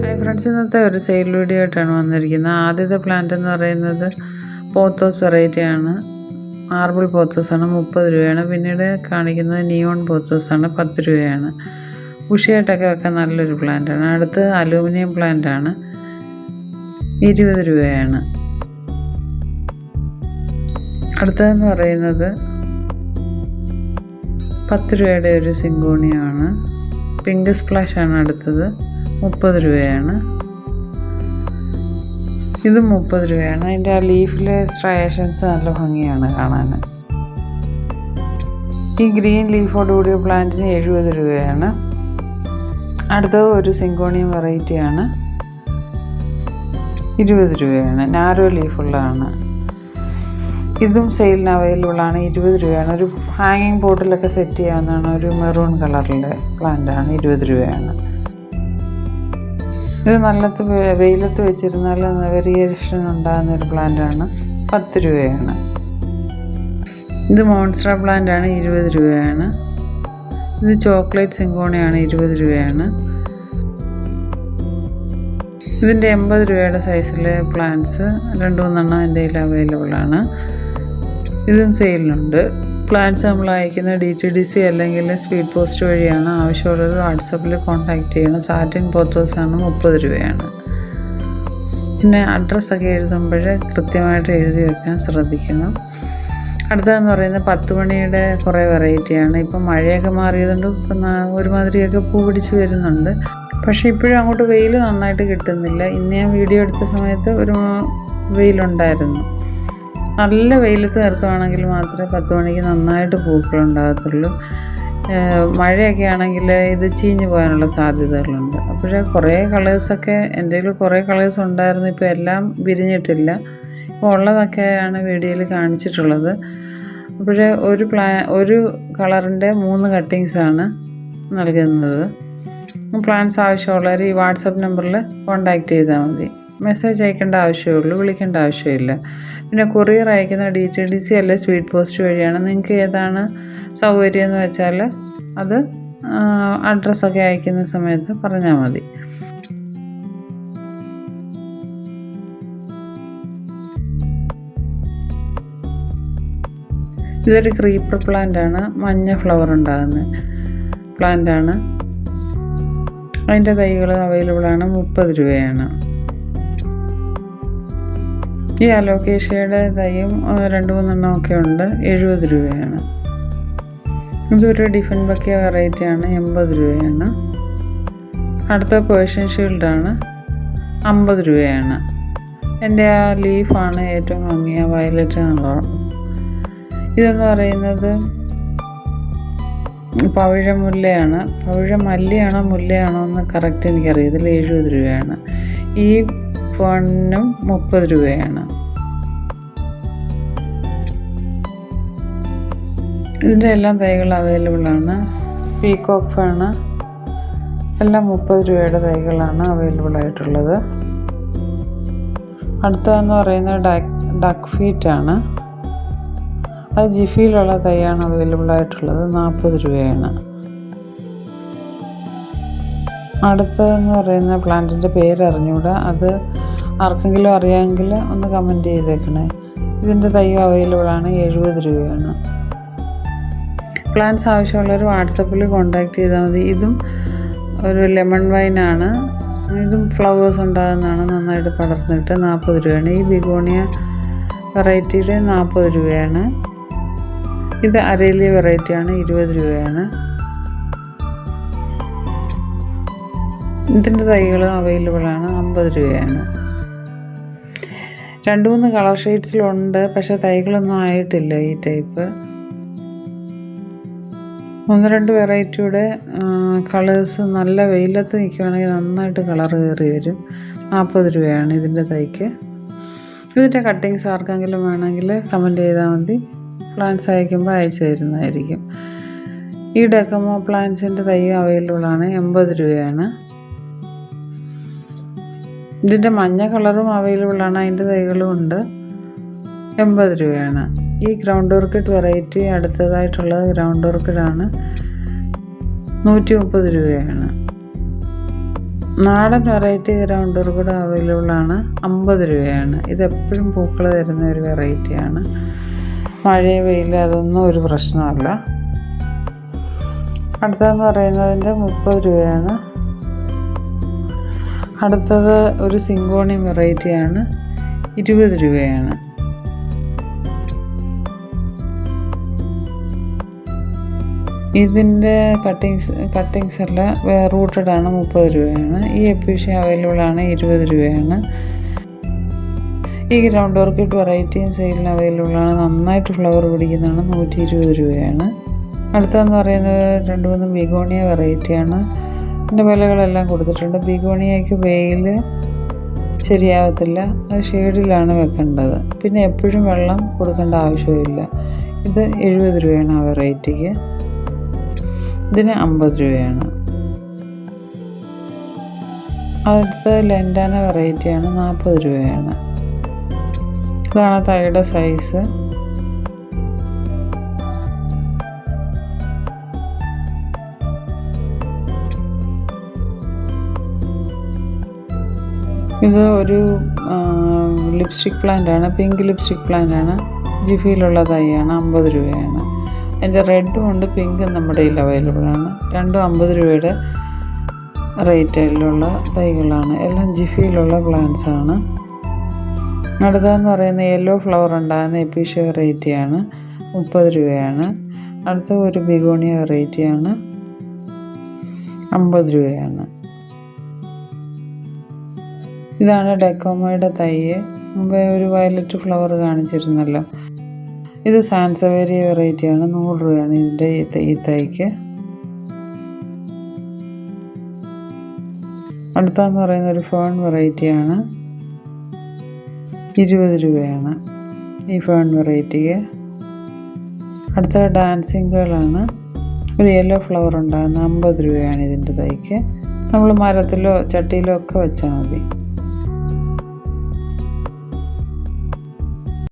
Hi friends ഇന്നത്തെ ഒരു sale video ആയിട്ടാണ് വന്നിരിക്കുന്നത്. ആദ്യത്തെ പ്ലാന്റ് എന്ന് പറയുന്നത് പോത്തോസ് വെറൈറ്റി ആണ്. മാർബിൾ പോത്തോസാണ് മുപ്പത് രൂപയാണ്. പിന്നീട് കാണിക്കുന്നത് നിയോൺ പോത്തോസാണ് പത്ത് രൂപയാണ്. ഉഷയായിട്ടൊക്കെ വെക്കാൻ നല്ലൊരു പ്ലാന്റാണ് അടുത്ത് അലൂമിനിയം പ്ലാന്റ് ആണ് ഇരുപത് രൂപയാണ്. അടുത്തതെന്ന് പറയുന്നത് പത്ത് രൂപയുടെ ഒരു സിങ്കോണിയാണ്. പിങ്ക് ആണ് അടുത്തത്. മുപ്പത് രൂപയാണ്. ഇത് മുപ്പത് രൂപയാണ്. അതിന്റെ ആ ലീഫിലെ സ്ട്രയേഷൻസ് നല്ല ഭംഗിയാണ് കാണാൻ. ഈ ഗ്രീൻ ലീഫോട് കൂടിയ പ്ലാന്റിന് എഴുപത് രൂപയാണ്. അടുത്തത് ഒരു സിങ്കോണിയം വെറൈറ്റിയാണ് ഇരുപത് രൂപയാണ്. നാരോ ലീഫുള്ളതാണ്. ഇതും സെയിലിന് അവൈലബിൾ ആണ്. ഇരുപത് രൂപയാണ്. ഒരു ഹാങ്ങിങ് ബോട്ടിലൊക്കെ സെറ്റ് ചെയ്യാവുന്നതാണ്. ഒരു മെറൂൺ കളറിന്റെ പ്ലാന്റാണ് ഇരുപത് രൂപയാണ്. ഇത് നല്ലത്ത് വെയിലത്ത് വെച്ചിരുന്നാൽ വെരിയേഷൻ ഉണ്ടാകുന്ന ഒരു പ്ലാന്റാണ് പത്ത് രൂപയാണ്. ഇത് മോൺസ്റ്റർ പ്ലാന്റാണ് ഇരുപത് രൂപയാണ്. ഇത് ചോക്ലേറ്റ് സിങ്കോണിയാണ് ഇരുപത് രൂപയാണ്. ഇതിന്റെ എൺപത് രൂപയുടെ സൈസിലെ പ്ലാന്റ്സ് രണ്ട് മൂന്നെണ്ണം എന്റെ കയ്യിൽ അവൈലബിൾ ആണ്. ഇതും സെയിലിനുണ്ട് പ്ലാൻസ് നമ്മൾ അയക്കുന്ന ഡി ടി ഡി സി അല്ലെങ്കിൽ സ്പീഡ് പോസ്റ്റ് വഴിയാണ് ആവശ്യമുള്ളത് വാട്സപ്പിൽ കോൺടാക്റ്റ് ചെയ്യണം സാറ്റിൻ പോത്തോസാണ് മുപ്പത് രൂപയാണ്. പിന്നെ അഡ്രസ്സൊക്കെ എഴുതുമ്പോൾ കൃത്യമായിട്ട് എഴുതി വെക്കാൻ ശ്രദ്ധിക്കണം. അടുത്തതെന്ന് പറയുന്നത് പത്ത് മണിയുടെ കുറേ വെറൈറ്റിയാണ് ഇപ്പം മഴയൊക്കെ മാറിയതുകൊണ്ട് ഇപ്പം ഒരുമാതിരിയൊക്കെ പൂ പിടിച്ച് വരുന്നുണ്ട്. പക്ഷേ ഇപ്പോഴും അങ്ങോട്ട് വെയിൽ നന്നായിട്ട് കിട്ടുന്നില്ല. ഇന്ന് ഞാൻ വീഡിയോ എടുത്ത സമയത്ത് ഒരു വെയിലുണ്ടായിരുന്നു. നല്ല വെയിലത്ത് നിർത്തുവാണെങ്കിൽ മാത്രമേ പത്ത് മണിക്ക് നന്നായിട്ട് പൂക്കളുണ്ടാകത്തുള്ളൂ. മഴയൊക്കെ ആണെങ്കിൽ ഇത് ചീഞ്ഞു പോകാനുള്ള സാധ്യതകളുണ്ട്. അപ്പോഴേ കുറേ കളേഴ്സൊക്കെ എന്റെ കയ്യിൽ കുറേ കളേഴ്സ് ഉണ്ടായിരുന്നു ഇപ്പോൾ എല്ലാം വിരിഞ്ഞിട്ടില്ല. ഇപ്പോൾ ഉള്ളതൊക്കെയാണ് വീഡിയോയിൽ കാണിച്ചിട്ടുള്ളത്. അപ്പോഴേ ഒരു പ്ലാ ഒരു കളറിന്റെ മൂന്ന് കട്ടിങ്സാണ് നൽകുന്നത്. പ്ലാൻസ് ആവശ്യമുള്ളവർ ഈ വാട്സപ്പ് നമ്പറിൽ കോൺടാക്റ്റ് ചെയ്താൽ മതി. മെസ്സേജ് അയക്കേണ്ട ആവശ്യമുള്ളൂ വിളിക്കേണ്ട ആവശ്യമില്ല. പിന്നെ കൊറിയർ അയക്കുന്ന ഡി ടി ഡി സി അല്ലെ സ്പീഡ് പോസ്റ്റ് വഴിയാണ്. നിങ്ങൾക്ക് ഏതാണ് സൗകര്യം എന്ന് വെച്ചാൽ അത് അഡ്രസ്സൊക്കെ അയക്കുന്ന സമയത്ത് പറഞ്ഞാൽ മതി. ഇതൊരു ക്രീപ്പർ പ്ലാന്റ് ആണ്. മഞ്ഞ ഫ്ലവർ ഉണ്ടാകുന്ന പ്ലാന്റ് ആണ്. അതിന്റെ തൈകൾ അവൈലബിൾ ആണ്. മുപ്പത് രൂപയാണ്. ഈ അലോക്കേഷ്യയുടെ തൈയും രണ്ട് മൂന്നെണ്ണം ഒക്കെ ഉണ്ട്. എഴുപത് രൂപയാണ്. ഇതൊരു ഡിഫൻ ബക്കിയ വെറൈറ്റി ആണ്. എൺപത് രൂപയാണ്. അടുത്ത പേർഷ്യൻ ഷീൽഡാണ് അമ്പത് രൂപയാണ്. എന്റെ ആ ലീഫാണ് ഏറ്റവും ഭംഗിയ വയലറ്റ് കളർ ഇതെന്ന് പറയുന്നത് പവിഴമുല്ലയാണ്. പവിഴമല്ലിയാണോ മുല്ലയാണോ എന്ന് കറക്റ്റ് എനിക്കറിയത്തില്ല. എഴുപത് രൂപയാണ്. ഈ ഫണ്ടിനും മുപ്പത് രൂപയാണ്. ഇതിന്റെ എല്ലാം തൈകൾ അവൈലബിൾ ആണ്. പീകോക്ക് ഫാണ് എല്ലാം മുപ്പത് രൂപയുടെ തൈകളാണ് അവൈലബിൾ ആയിട്ടുള്ളത്. അടുത്തതെന്ന് പറയുന്നത് ഡക്ക് ഫീറ്റ് ആണ്. അത് ജിഫിയിലുള്ള തൈയാണ് അവൈലബിൾ ആയിട്ടുള്ളത്. നാൽപ്പത് രൂപയാണ്. അടുത്തതെന്ന് പറയുന്ന പ്ലാന്റിന്റെ പേര് അറിഞ്ഞുകൂടാ അത് ആർക്കെങ്കിലും അറിയാമെങ്കിൽ ഒന്ന് കമന്റ് ചെയ്തേക്കണേ. ഇതിന്റെ തൈ അവൈലബിളാണ് എഴുപത് രൂപയാണ്. പ്ലാന്റ്സ് ആവശ്യമുള്ളവർ വാട്സപ്പിൽ കോണ്ടാക്ട് ചെയ്താൽ മതി. ഇതും ഒരു ലെമൺ വൈനാണ് ഇതും ഫ്ലവേഴ്സ് ഉണ്ടാകുന്നതാണ് നന്നായിട്ട് പടർന്നിട്ട് നാൽപ്പത് രൂപയാണ്. ഈ ബിഗോണിയ വെറൈറ്റിയിൽ നാൽപ്പത് രൂപയാണ്. ഇത് അരേലിയ വെറൈറ്റിയാണ് ഇരുപത് രൂപയാണ്. ഇതിന്റെ തൈകൾ അവൈലബിൾ ആണ് അമ്പത് രൂപയാണ്. രണ്ട് മൂന്ന് കളർ ഷെയ്ഡ്സിലുണ്ട് പക്ഷേ തൈകളൊന്നും ആയിട്ടില്ല ഈ ടൈപ്പ് ഒന്ന് രണ്ട് വെറൈറ്റിയുടെ കളേഴ്സ് നല്ല വെയിലത്ത് നിൽക്കുകയാണെങ്കിൽ നന്നായിട്ട് കളർ കയറി വരും. നാൽപ്പത് രൂപയാണ് ഇതിന്റെ തൈക്ക്. ഇതിന്റെ കട്ടിങ്സ് ആർക്കെങ്കിലും വേണമെങ്കിൽ കമന്റ് ചെയ്താൽ മതി. പ്ലാൻസ് അയക്കുമ്പോൾ അയച്ചു തരുന്നതായിരിക്കും. ഈ ഡെക്കമോ പ്ലാൻസിന്റെ തൈ അവൈലബിൾ ആണ് എൺപത് രൂപയാണ്. ഇതിന്റെ മഞ്ഞ കളറും അവൈലബിൾ ആണ്. അതിന്റെ തൈകളും ഉണ്ട്. എൺപത് രൂപയാണ്. ഈ ഗ്രൗണ്ട് ഓർക്കിഡ് വെറൈറ്റി അടുത്തതായിട്ടുള്ളത് ഗ്രൗണ്ട് ഓർക്കിഡാണ് നൂറ്റി മുപ്പത് രൂപയാണ്. നാടൻ വെറൈറ്റി ഗ്രൗണ്ട് ഓർക്കിഡ് അവൈലബിൾ ആണ്. അമ്പത് രൂപയാണ്. ഇതെപ്പോഴും പൂക്കൾ തരുന്ന ഒരു വെറൈറ്റിയാണ് മഴ വെയിൽ അതൊന്നും ഒരു പ്രശ്നമല്ല. അടുത്തതെന്ന് പറയുന്നതിന്റെ മുപ്പത് രൂപയാണ്. അടുത്തത് ഒരു സിങ്കോണിയം വെറൈറ്റിയാണ്. ഇരുപത് രൂപയാണ്. ഇതിന്റെ കട്ടിങ്സ് കട്ടിങ്സ് എല്ലാം റൂട്ടഡ് ആണ് മുപ്പത് രൂപയാണ്. ഈ എപ്പിഷ അവൈലബിൾ ആണ് ഇരുപത് രൂപയാണ്. ഈ ഗ്രൗണ്ട് ഓർക്കിഡ് വെറൈറ്റിയും സെയിലിന് അവൈലബിൾ ആണ്. നന്നായിട്ട് ഫ്ലവർ പിടിക്കുന്നതാണ് നൂറ്റി ഇരുപത് രൂപയാണ്. അടുത്തതെന്ന് പറയുന്നത് രണ്ട് മൂന്ന് ബിഗോണിയ വെറൈറ്റിയാണ്. ഇതിന്റെ വിലകളെല്ലാം കൊടുത്തിട്ടുണ്ട്. ബിഗോണിയയ്ക്ക് വെയിൽ ശരിയാവത്തില്ല. അത് ഷെയ്ഡിലാണ് വെക്കേണ്ടത്. പിന്നെ എപ്പോഴും വെള്ളം കൊടുക്കേണ്ട ആവശ്യമില്ല. ഇത് എഴുപത് രൂപയാണ് ആ വെറൈറ്റിക്ക്. ഇതിന് അമ്പത് രൂപയാണ്. അടുത്ത ലെൻഡാന വെറൈറ്റിയാണ്. നാൽപ്പത് രൂപയാണ്. ഇതാണ് തൈയുടെ സൈസ്. ഇത് ഒരു ലിപ്സ്റ്റിക് പ്ലാന്റാണ് പിങ്ക് ലിപ്സ്റ്റിക് പ്ലാന്റാണ് ജിഫിയിലുള്ള തൈയാണ് അമ്പത് രൂപയാണ്. അതിന്റെ റെഡും ഉണ്ട് പിങ്കും നമ്മുടെ കയ്യിൽ അവൈലബിൾ ആണ്. രണ്ടും അമ്പത് രൂപയുടെ റേറ്റിലുള്ള തൈകളാണ്. എല്ലാം ജിഫിയിലുള്ള പ്ലാന്റ്സ് ആണ്. അടുത്തതെന്ന് പറയുന്ന യെല്ലോ ഫ്ലവർ ഉണ്ടാകുന്ന എപ്പിഷ വെറൈറ്റിയാണ് മുപ്പത് രൂപയാണ്. അടുത്ത ഒരു ബിഗോണിയ വെറൈറ്റിയാണ് അമ്പത് രൂപയാണ്. ഇതാണ് ഡെക്കോമയുടെ തൈ മുമ്പേ ഒരു വയലറ്റ് ഫ്ലവർ കാണിച്ചിരുന്നല്ലോ. ഇത് സാൻസവേരിയ വെറൈറ്റിയാണ് നൂറ് രൂപയാണ് ഇതിന്റെ ഈ തൈക്ക്. അടുത്തെന്ന് പറയുന്ന ഒരു ഫേൺ വെറൈറ്റിയാണ് ഇരുപത് രൂപയാണ് ഈ ഫേൺ വെറൈറ്റിക്ക്. അടുത്ത ഡാൻസിങ് ഒരു യെല്ലോ ഫ്ലവർ ഉണ്ടാകുന്ന അമ്പത് രൂപയാണ് ഇതിന്റെ തൈക്ക്. നമ്മൾ മരത്തിലോ ചട്ടിയിലോ ഒക്കെ വെച്ചാൽ മതി.